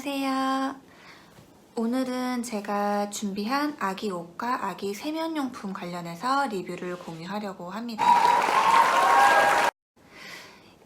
안녕하세요. 오늘은 제가 준비한 아기 옷과 아기 세면용품 관련해서 리뷰를 공유하려고 합니다.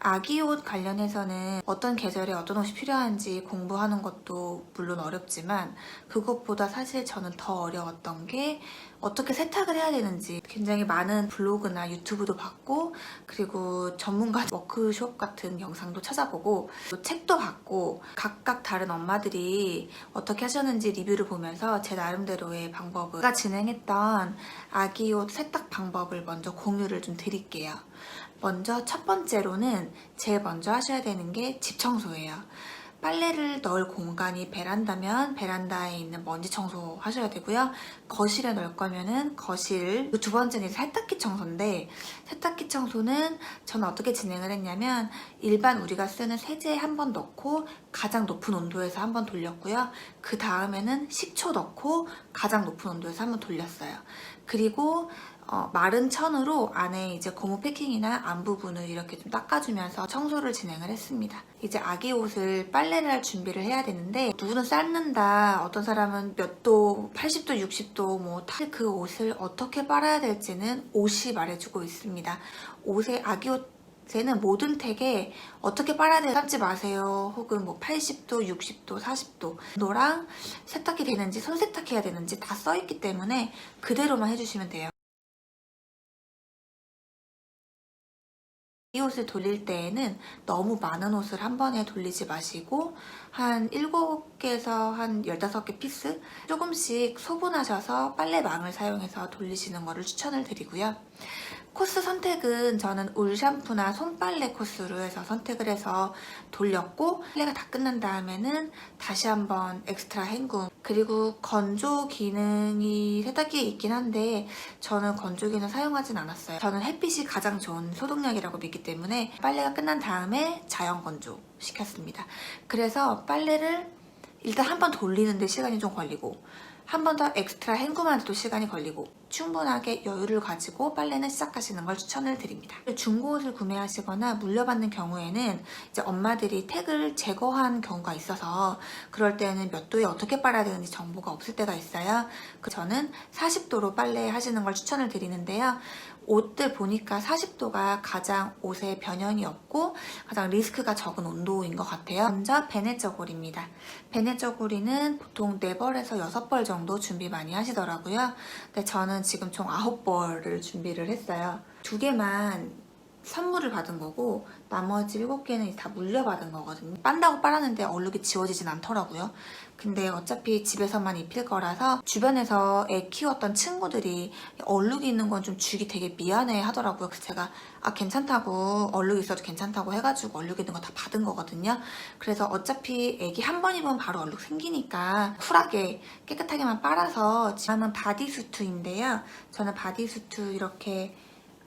아기 옷 관련해서는 어떤 계절에 어떤 옷이 필요한지 공부하는 것도 물론 어렵지만 그것보다 사실 저는 더 어려웠던 게 어떻게 세탁을 해야 되는지 굉장히 많은 블로그나 유튜브도 봤고 그리고 전문가 워크숍 같은 영상도 찾아보고 또 책도 봤고 각각 다른 엄마들이 어떻게 하셨는지 리뷰를 보면서 제 나름대로의 방법을 제가 진행했던 아기 옷 세탁 방법을 먼저 공유를 좀 드릴게요. 먼저 첫 번째로는 제일 먼저 하셔야 되는 게 집 청소예요. 빨래를 넣을 공간이 베란다면 베란다에 있는 먼지 청소 하셔야 되고요. 거실에 넣을 거면은 거실. 두 번째는 세탁기 청소인데 세탁기 청소는 저는 어떻게 진행을 했냐면 일반 우리가 쓰는 세제에 한번 넣고 가장 높은 온도에서 한 번 돌렸고요. 그 다음에는 식초 넣고 가장 높은 온도에서 한 번 돌렸어요. 그리고 어, 마른 천으로 안에 이제 고무 패킹이나 안 부분을 이렇게 좀 닦아주면서 청소를 진행을 했습니다. 이제 아기 옷을 빨래를 할 준비를 해야 되는데 누구는 삶는다, 어떤 사람은 몇 도, 80도, 60도 뭐 그 옷을 어떻게 빨아야 될지는 옷이 말해주고 있습니다. 옷에 아기 옷 쟤는 모든 택에 어떻게 빨아야 되는지 삶지 마세요. 혹은 뭐 80도, 60도, 40도 노랑 세탁이 되는지 손 세탁해야 되는지 다 써있기 때문에 그대로만 해주시면 돼요. 이 옷을 돌릴 때에는 너무 많은 옷을 한 번에 돌리지 마시고 한 7개에서 한 15개 피스 조금씩 소분하셔서 빨래망을 사용해서 돌리시는 것을 추천을 드리고요. 코스 선택은 저는 울 샴푸나 손빨래 코스로 해서 선택을 해서 돌렸고 빨래가 다 끝난 다음에는 다시 한번 엑스트라 헹굼 그리고 건조 기능이 세탁기에 있긴 한데 저는 건조기는 사용하진 않았어요. 저는 햇빛이 가장 좋은 소독약이라고 믿기 때문에 빨래가 끝난 다음에 자연 건조 시켰습니다. 그래서 빨래를 일단 한 번 돌리는데 시간이 좀 걸리고 한 번 더 엑스트라 헹굼하는데도 시간이 걸리고 충분하게 여유를 가지고 빨래는 시작하시는 걸 추천을 드립니다. 중고 옷을 구매하시거나 물려받는 경우에는 이제 엄마들이 택을 제거한 경우가 있어서 그럴 때는 몇 도에 어떻게 빨아야 되는지 정보가 없을 때가 있어요. 그 저는 40도로 빨래 하시는 걸 추천을 드리는데요. 옷들 보니까 40도가 가장 옷에 변형이 없고 가장 리스크가 적은 온도인 것 같아요. 먼저 베네 저고리입니다. 베네 저고리는 보통 4벌에서 6벌 정도 준비 많이 하시더라고요. 근데 저는 지금 총 9벌을 준비를 했어요. 두 개만 선물을 받은 거고 나머지 7개는 다 물려받은 거거든요. 빤다고 빨았는데 얼룩이 지워지진 않더라고요. 근데 어차피 집에서만 입힐 거라서 주변에서 애 키웠던 친구들이 얼룩이 있는 건 좀 주기 되게 미안해 하더라고요. 그래서 제가 아 괜찮다고 얼룩 있어도 괜찮다고 해가지고 얼룩 있는 거 다 받은 거거든요. 그래서 어차피 애기 한 번 입으면 바로 얼룩 생기니까 쿨하게 깨끗하게만 빨아서 다음은 바디수트인데요. 저는 바디수트 이렇게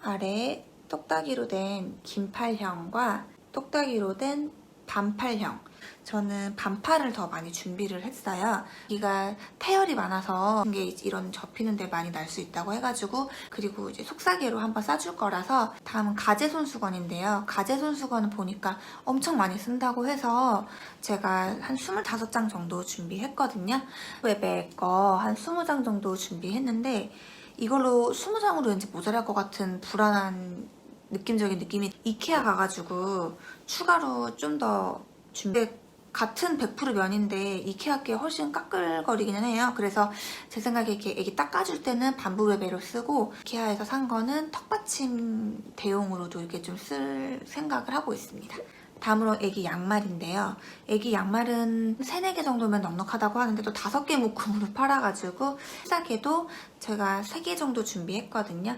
아래에 똑딱이로 된 긴팔형과 똑딱이로 된 반팔형 저는 반팔을 더 많이 준비를 했어요. 여기가 태열이 많아서 이게 이런 접히는 데 많이 날 수 있다고 해가지고 그리고 이제 속사계로 한번 싸줄 거라서 다음은 가제 손수건인데요. 가제 손수건은 보니까 엄청 많이 쓴다고 해서 제가 한 25장 정도 준비했거든요. 웹에 거한 20장 정도 준비했는데 이걸로 20장으로 왠지 모자랄 것 같은 불안한 느낌적인 느낌이 이케아 가가지고 추가로 좀 더 준비 같은 100% 면인데 이케아 게 훨씬 까끌거리기는 해요. 그래서 제 생각에 이렇게 애기 닦아줄 때는 반부 베베로 쓰고 이케아에서 산 거는 턱받침 대용으로도 이렇게 좀 쓸 생각을 하고 있습니다. 다음으로 애기 양말인데요. 애기 양말은 3, 4개 정도면 넉넉하다고 하는데 또 5개 묶음으로 팔아가지고 싸게도 제가 3개 정도 준비했거든요.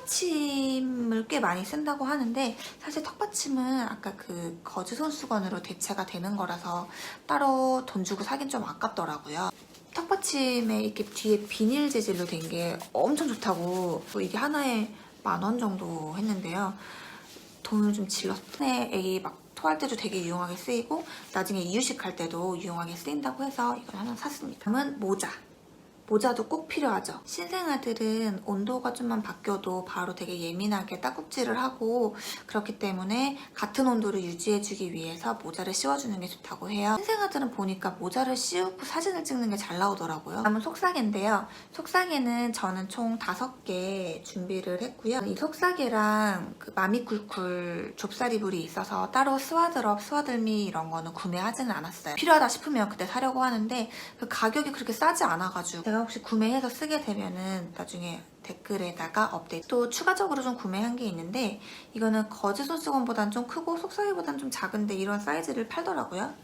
턱받침을 꽤 많이 쓴다고 하는데 사실 턱받침은 아까 그 거즈 손수건으로 대체가 되는 거라서 따로 돈 주고 사긴 좀 아깝더라고요. 턱받침에 이렇게 뒤에 비닐 재질로 된 게 엄청 좋다고 이게 하나에 만 원 정도 했는데요. 돈을 좀 질렀네. 애기 막 토할 때도 되게 유용하게 쓰이고 나중에 이유식 할 때도 유용하게 쓰인다고 해서 이걸 하나 샀습니다. 다음은 모자. 모자도 꼭 필요하죠. 신생아들은 온도가 좀만 바뀌어도 바로 되게 예민하게 딱꾹질을 하고 그렇기 때문에 같은 온도를 유지해주기 위해서 모자를 씌워주는 게 좋다고 해요. 신생아들은 보니까 모자를 씌우고 사진을 찍는 게 잘 나오더라고요. 다음은 속사계인데요. 속사계는 저는 총 5개 준비를 했고요. 이 속사계랑 그 마미쿨쿨 좁쌀이불이 있어서 따로 스와드럽, 스와들미 이런 거는 구매하지는 않았어요. 필요하다 싶으면 그때 사려고 하는데 그 가격이 그렇게 싸지 않아가지고 제가 혹시 구매해서 쓰게 되면은 나중에 댓글에다가 업데이트 또 추가적으로 좀 구매한 게 있는데 이거는 거즈 손수건보단 좀 크고 속사계보단 좀 작은데 이런 사이즈를 팔더라고요.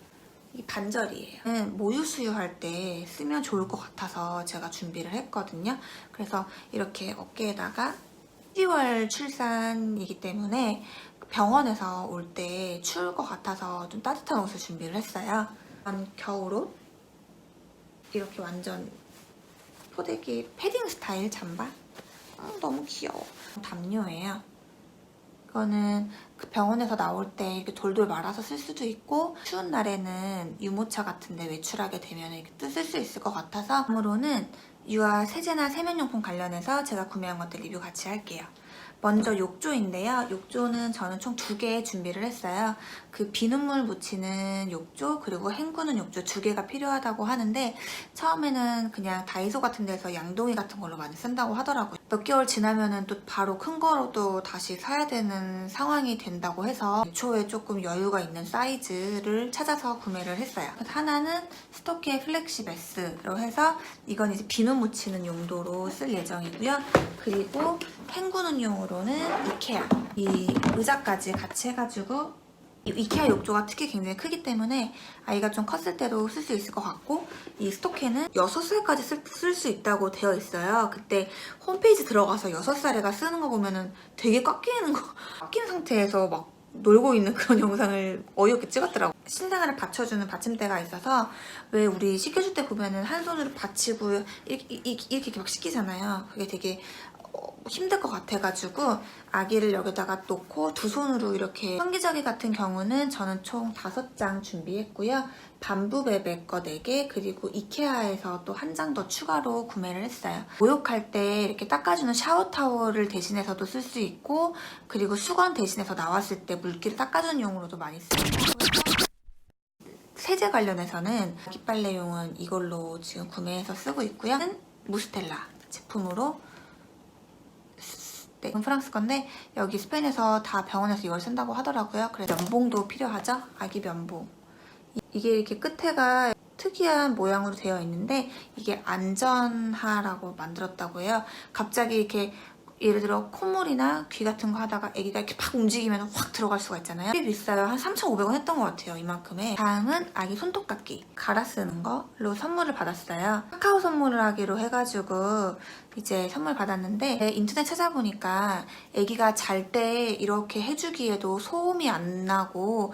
이 반절이에요. 음, 모유 수유할 때 쓰면 좋을 것 같아서 제가 준비를 했거든요. 그래서 이렇게 어깨에다가 10월 출산이기 때문에 병원에서 올 때 추울 것 같아서 좀 따뜻한 옷을 준비를 했어요. 겨울옷 이렇게 완전 포대기 패딩 스타일 잠바 음, 너무 귀여워. 담요예요. 이거는 그 병원에서 나올 때 이렇게 돌돌 말아서 쓸 수도 있고 추운 날에는 유모차 같은데 외출하게 되면 이렇게 쓸수 있을 것 같아서 다음으로는 유아 세제나 세면용품 관련해서 제가 구매한 것들 리뷰 같이 할게요. 먼저 욕조인데요. 욕조는 저는 총 두 개 준비를 했어요. 그 비눗물 묻히는 욕조 그리고 헹구는 욕조 두 개가 필요하다고 하는데 처음에는 그냥 다이소 같은 데서 양동이 같은 걸로 많이 쓴다고 하더라고요. 몇 개월 지나면은 또 바로 큰 거로도 다시 사야 되는 상황이 된다고 해서 초에 조금 여유가 있는 사이즈를 찾아서 구매를 했어요. 하나는 스토키의 플렉시 베스로 해서 이건 이제 비누 묻히는 용도로 쓸 예정이고요. 그리고 헹구는 용으로는 이케아 이 의자까지 같이 해가지고 이 이케아 욕조가 특히 굉장히 크기 때문에 아이가 좀 컸을 때도 쓸 수 있을 것 같고 이 스토케는 6살까지 쓸 수 있다고 되어 있어요. 그때 홈페이지 들어가서 6살 애가 쓰는 거 보면은 되게 꽉 끼는 거, 꽉낀 상태에서 막 놀고 있는 그런 영상을 어이없게 찍었더라고. 신생아를 받쳐주는 받침대가 있어서 왜 우리 씻겨줄 때 보면은 한 손으로 받치고 이렇게, 이렇게, 이렇게 막 씻기잖아요. 그게 되게 어, 힘들 것 같아가지고 아기를 여기다가 놓고 두 손으로 이렇게 현기저기 같은 경우는 저는 총 다섯 장 준비했고요. 밤부베베 거 4개 그리고 이케아에서 또 한 장 더 추가로 구매를 했어요. 목욕할 때 이렇게 닦아주는 샤워 타월을 대신해서도 쓸 수 있고 그리고 수건 대신해서 나왔을 때 물기를 닦아주는 용으로도 많이 쓰고 세제 관련해서는 아기 빨래용은 이걸로 지금 구매해서 쓰고 있고요. 무스텔라 제품으로 네, 이건 프랑스 건데 여기 스페인에서 다 병원에서 이걸 쓴다고 하더라고요. 그래서 면봉도 필요하죠? 아기 면봉. 이- 이게 이렇게 끝에가 특이한 모양으로 되어 있는데 이게 안전하라고 만들었다고 해요. 갑자기 이렇게 예를 들어 콧물이나 귀 같은 거 하다가 아기가 이렇게 팍 움직이면 확 들어갈 수가 있잖아요. 꽤 비싸요. 한 3,500원 했던 것 같아요. 이만큼에. 다음은 아기 손톱깎이 갈아 쓰는 걸로 선물을 받았어요. 카카오 선물을 하기로 해가지고 이제 선물 받았는데 네, 인터넷 찾아보니까 아기가 잘 때 이렇게 해주기에도 소음이 안 나고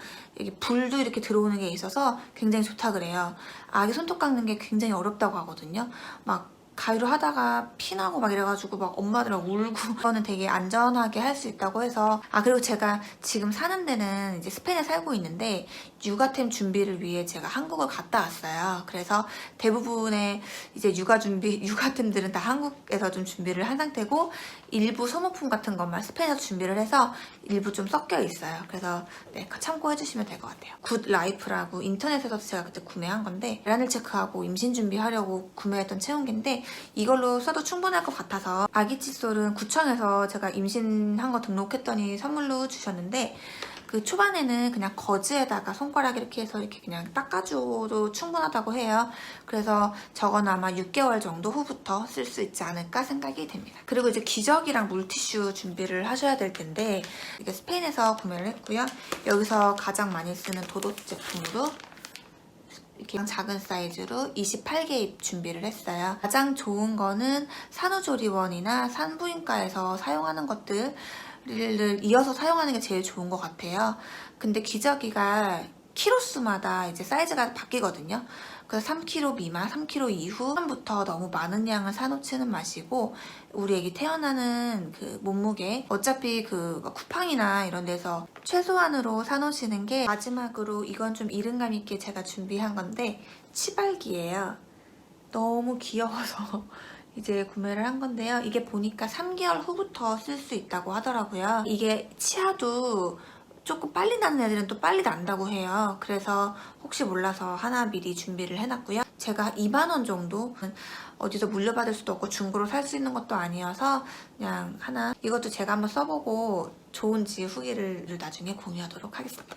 불도 이렇게 들어오는 게 있어서 굉장히 좋다 그래요. 아기 손톱 깎는 게 굉장히 어렵다고 하거든요. 막 가위로 하다가 피나고 막 이래가지고 막 엄마들랑 울고 그거는 되게 안전하게 할 수 있다고 해서 아 그리고 제가 지금 사는 데는 이제 스페인에 살고 있는데 육아템 준비를 위해 제가 한국을 갔다 왔어요. 그래서 대부분의 이제 육아 준비 육아템들은 다 한국에서 좀 준비를 한 상태고 일부 소모품 같은 것만 스페인에서 준비를 해서 일부 좀 섞여 있어요. 그래서 네, 참고해 주시면 될 것 같아요. 굿 라이프라고 인터넷에서 제가 그때 구매한 건데 란을 체크하고 임신 준비하려고 구매했던 체온계인데 이걸로 써도 충분할 것 같아서 아기 칫솔은 구청에서 제가 임신한 거 등록했더니 선물로 주셨는데 그 초반에는 그냥 거즈에다가 손가락 이렇게 해서 이렇게 그냥 닦아줘도 충분하다고 해요. 그래서 저건 아마 6개월 정도 후부터 쓸 수 있지 않을까 생각이 됩니다. 그리고 이제 기저귀랑 물티슈 준비를 하셔야 될 텐데 이게 스페인에서 구매를 했고요. 여기서 가장 많이 쓰는 도도 제품으로 이렇게 작은 사이즈로 28개 준비를 했어요. 가장 좋은 거는 산후조리원이나 산부인과에서 사용하는 것들 을 이어서 사용하는 게 제일 좋은 것 같아요. 근데 기저귀가 키로수마다 이제 사이즈가 바뀌거든요. 그래서 3kg 미만, 3kg 이후부터 너무 많은 양을 사놓지는 마시고 우리 애기 태어나는 그 몸무게 어차피 그 쿠팡이나 이런 데서 최소한으로 사놓으시는 게 마지막으로 이건 좀 이른감 있게 제가 준비한 건데 치발기예요. 너무 귀여워서 이제 구매를 한 건데요. 이게 보니까 3개월 후부터 쓸 수 있다고 하더라고요. 이게 치아도 조금 빨리 나는 애들은 또 빨리 난다고 해요. 그래서 혹시 몰라서 하나 미리 준비를 해놨고요. 제가 2만원 정도 어디서 물려받을 수도 없고 중고로 살 수 있는 것도 아니어서 그냥 하나 이것도 제가 한번 써보고 좋은지 후기를 나중에 공유하도록 하겠습니다.